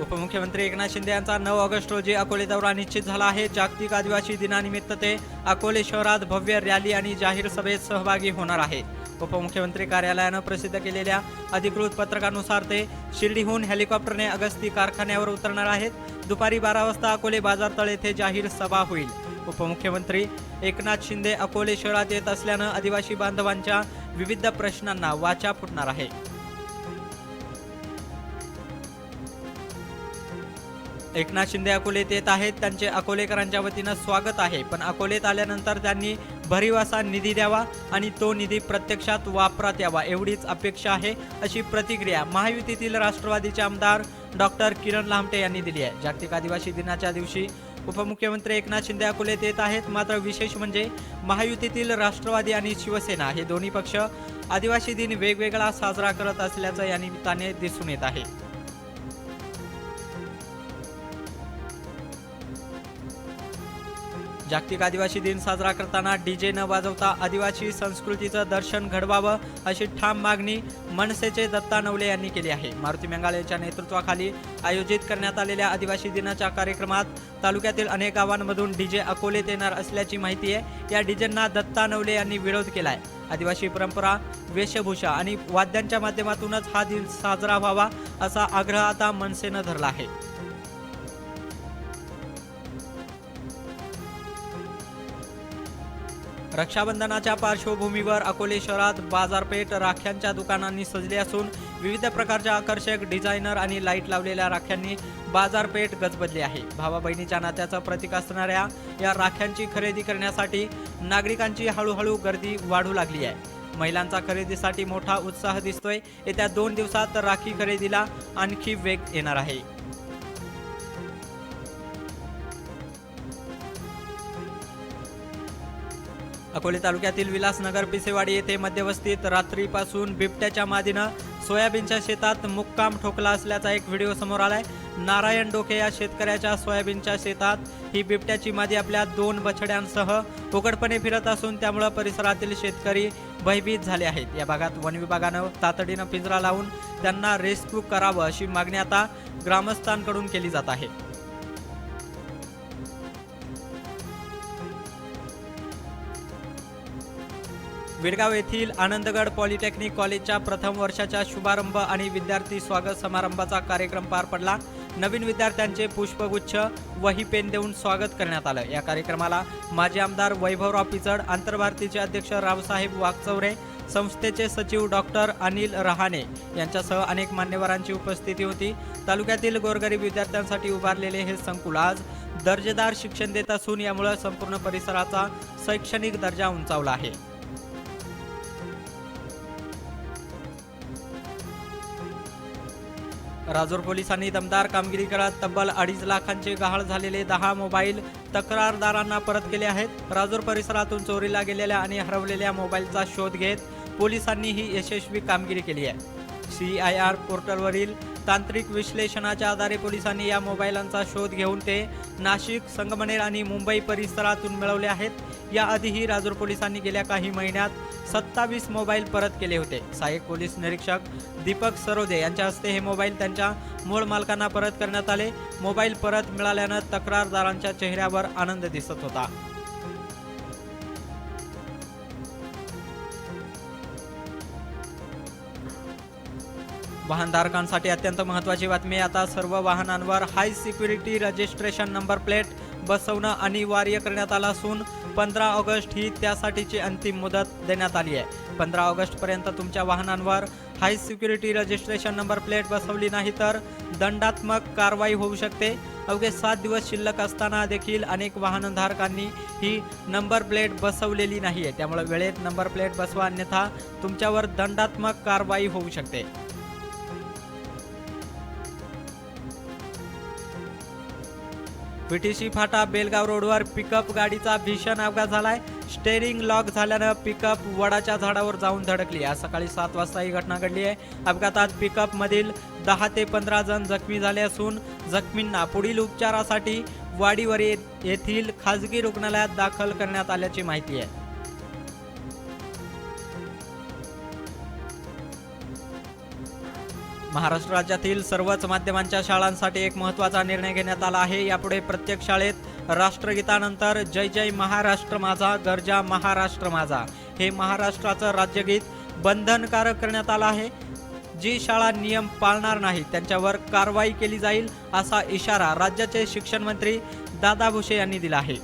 उपमुख्यमंत्री एकनाथ शिंदे यांचा नऊ ऑगस्ट रोजी अकोले दौरा निश्चित झाला आहे. जागतिक आदिवासी दिनानिमित्त ते अकोले शहरात भव्य रॅली आणि जाहीर सभेत सहभागी होणार आहे. उपमुख्यमंत्री कार्यालयानं प्रसिद्ध केलेल्या अधिकृत पत्रकानुसार ते शिर्डीहून हेलिकॉप्टरने अगस्ती कारखान्यावर उतरणार आहेत. दुपारी बारा वाजता अकोले बाजारतळ येथे जाहीर सभा होईल. उपमुख्यमंत्री एकनाथ शिंदे अकोले शहरात येत असल्यानं आदिवासी बांधवांच्या विविध प्रश्नांना वाचा फुटणार आहे. एकनाथ शिंदे अकोलेत येत आहेत. त्यांचे अकोलेकरांच्या वतीनं स्वागत आहे. पण अकोलेत आल्यानंतर त्यांनी भरीव असा निधी द्यावा आणि तो निधी प्रत्यक्षात वापरात यावा एवढीच अपेक्षा आहे अशी प्रतिक्रिया महायुतीतील राष्ट्रवादीचे आमदार डॉक्टर किरण लामटे यांनी दिली आहे. जागतिक आदिवासी दिनाच्या दिवशी उपमुख्यमंत्री एकनाथ शिंदे अकोलेत येत आहेत. मात्र विशेष म्हणजे महायुतीतील राष्ट्रवादी आणि शिवसेना हे दोन्ही पक्ष आदिवासी दिन वेगवेगळा साजरा करत असल्याचं या निमित्ताने दिसून येत आहे. जागतिक आदिवासी दिन साजरा करताना डीजे न वाजवता आदिवासी संस्कृतीचं दर्शन घडवावं अशी ठाम मागणी मनसेचे दत्ता नवले यांनी केली आहे. मारुती मेंगाळेच्या नेतृत्वाखाली आयोजित करण्यात आलेल्या आदिवासी दिनाच्या कार्यक्रमात तालुक्यातील अनेक गावांमधून डीजे अकोलेत येणार असल्याची माहिती आहे. या डीजेंना दत्ता नवले यांनी विरोध केलाय. आदिवासी परंपरा वेशभूषा आणि वाद्यांच्या माध्यमातूनच हा दिन साजरा व्हावा असा आग्रह आता मनसेनं धरला आहे. रक्षाबंधनाच्या पार्श्वभूमीवर अकोले शहरात बाजारपेठ राख्यांच्या दुकानांनी सजली असून विविध प्रकारच्या आकर्षक डिझायनर आणि लाइट लावलेल्या राख्यांनी बाजारपेठ गजबजली आहे. भावा बहिणीच्या नात्याचं प्रतीक असणाऱ्या या राख्यांची खरेदी करण्यासाठी नागरिकांची हळूहळू गर्दी वाढू लागली आहे. महिलांचा खरेदीसाठी मोठा उत्साह दिसतोय. येत्या दोन दिवसात राखी खरेदीला आणखी वेग येणार आहे. अकोले तालुक्यातील विलासनगर पिसेवाडी येथे मध्यवस्तीत रात्रीपासून बिबट्याच्या मादीनं सोयाबीनच्या शेतात मुक्काम ठोकला असल्याचा एक व्हिडिओ समोर आलाय. नारायण डोके या शेतकऱ्याच्या सोयाबीनच्या शेतात ही बिबट्याची मादी आपल्या दोन बछड्यांसह उघडपणे फिरत असून त्यामुळे परिसरातील शेतकरी भयभीत झाले आहेत. या भागात वन विभागानं तातडीनं पिंजरा लावून त्यांना रेस्क्यू करावं अशी मागणी आता ग्रामस्थांकडून केली जात आहे. विडगाव येथील आनंदगड पॉलिटेक्निक कॉलेजच्या प्रथम वर्षाच्या शुभारंभ आणि विद्यार्थी स्वागत समारंभाचा कार्यक्रम पार पडला. नवीन विद्यार्थ्यांचे पुष्पगुच्छ वही पेन देऊन स्वागत करण्यात आलं. या कार्यक्रमाला माजी आमदार वैभवराव पिचड आंतरभारतीचे अध्यक्ष रावसाहेब वागचौरे संस्थेचे सचिव डॉक्टर अनिल रहाणे यांच्यासह अनेक मान्यवरांची उपस्थिती होती. तालुक्यातील गोरगरीब विद्यार्थ्यांसाठी उभारलेले हे संकुल आज दर्जेदार शिक्षण देत असून यामुळे संपूर्ण परिसराचा शैक्षणिक दर्जा उंचावला आहे. राजूर पोलिसांनी दमदार कामगिरी करत तब्बल अडीच लाखांचे गहाळ झालेले दहा मोबाईल तक्रारदारांना परत केले आहेत. राजूर परिसरातून चोरीला गेलेल्या आणि हरवलेल्या मोबाईलचा शोध घेत पोलिसांनी ही यशस्वी कामगिरी केली आहे. सी आय आर पोर्टलवरील तांत्रिक विश्लेषणाच्या आधारे पोलिसांनी या मोबाईलांचा शोध घेऊन ते नाशिक संगमनेर आणि मुंबई परिसरातून मिळवले आहेत. याआधीही राजूर पोलिसांनी गेल्या काही महिन्यात सत्तावीस मोबाईल परत केले होते. सहाय्यक पोलीस निरीक्षक दीपक सरोदे यांच्या हस्ते हे मोबाईल त्यांच्या मूळ मालकांना परत करण्यात आले. मोबाईल परत मिळाल्यानं तक्रारदारांच्या चेहऱ्यावर आनंद दिसत होता. वाहनधारकांसाठी अत्यंत महत्त्वाची बातमी. आता सर्व वाहनांवर high security registration number plate बसवणं अनिवार्य करण्यात आलं असून पंधरा ऑगस्ट ही त्यासाठीची अंतिम मुदत देण्यात आली आहे. पंधरा ऑगस्टपर्यंत तुमच्या वाहनांवर high security registration number plate बसवली नाही तर दंडात्मक कारवाई होऊ शकते. अवघे सात दिवस शिल्लक असताना देखील अनेक वाहनधारकांनी ही नंबर प्लेट बसवलेली नाही आहे त्यामुळे वेळेत नंबर प्लेट बसवा अन्यथा तुमच्यावर दंडात्मक कारवाई होऊ शकते. पीटीसी फाटा बेलगाव रोडवर पिकअप गाडीचा भीषण अपघात झालाय. स्टेअरिंग लॉक झाल्यानं पिकअप वडाच्या झाडावर जाऊन धडकली. आज सकाळी सात वाजता ही घटना घडली आहे. अपघातात पिकअप मधील दहा ते पंधरा जण जखमी झाले असून जखमींना पुढील उपचारासाठी वाडीवर येथील खाजगी रुग्णालयात दाखल करण्यात आल्याची माहिती आहे. महाराष्ट्र राज्यातील सर्वच माध्यमांच्या शाळांसाठी एक महत्त्वाचा निर्णय घेण्यात आला आहे. यापुढे प्रत्येक शाळेत राष्ट्रगीतानंतर जय जय महाराष्ट्र माझा गरजा महाराष्ट्र माझा हे महाराष्ट्राचं राज्यगीत बंधनकारक करण्यात आलं आहे. जी शाळा नियम पाळणार नाही त्यांच्यावर कारवाई केली जाईल असा इशारा राज्याचे शिक्षण मंत्री दादा भुसे यांनी दिला आहे.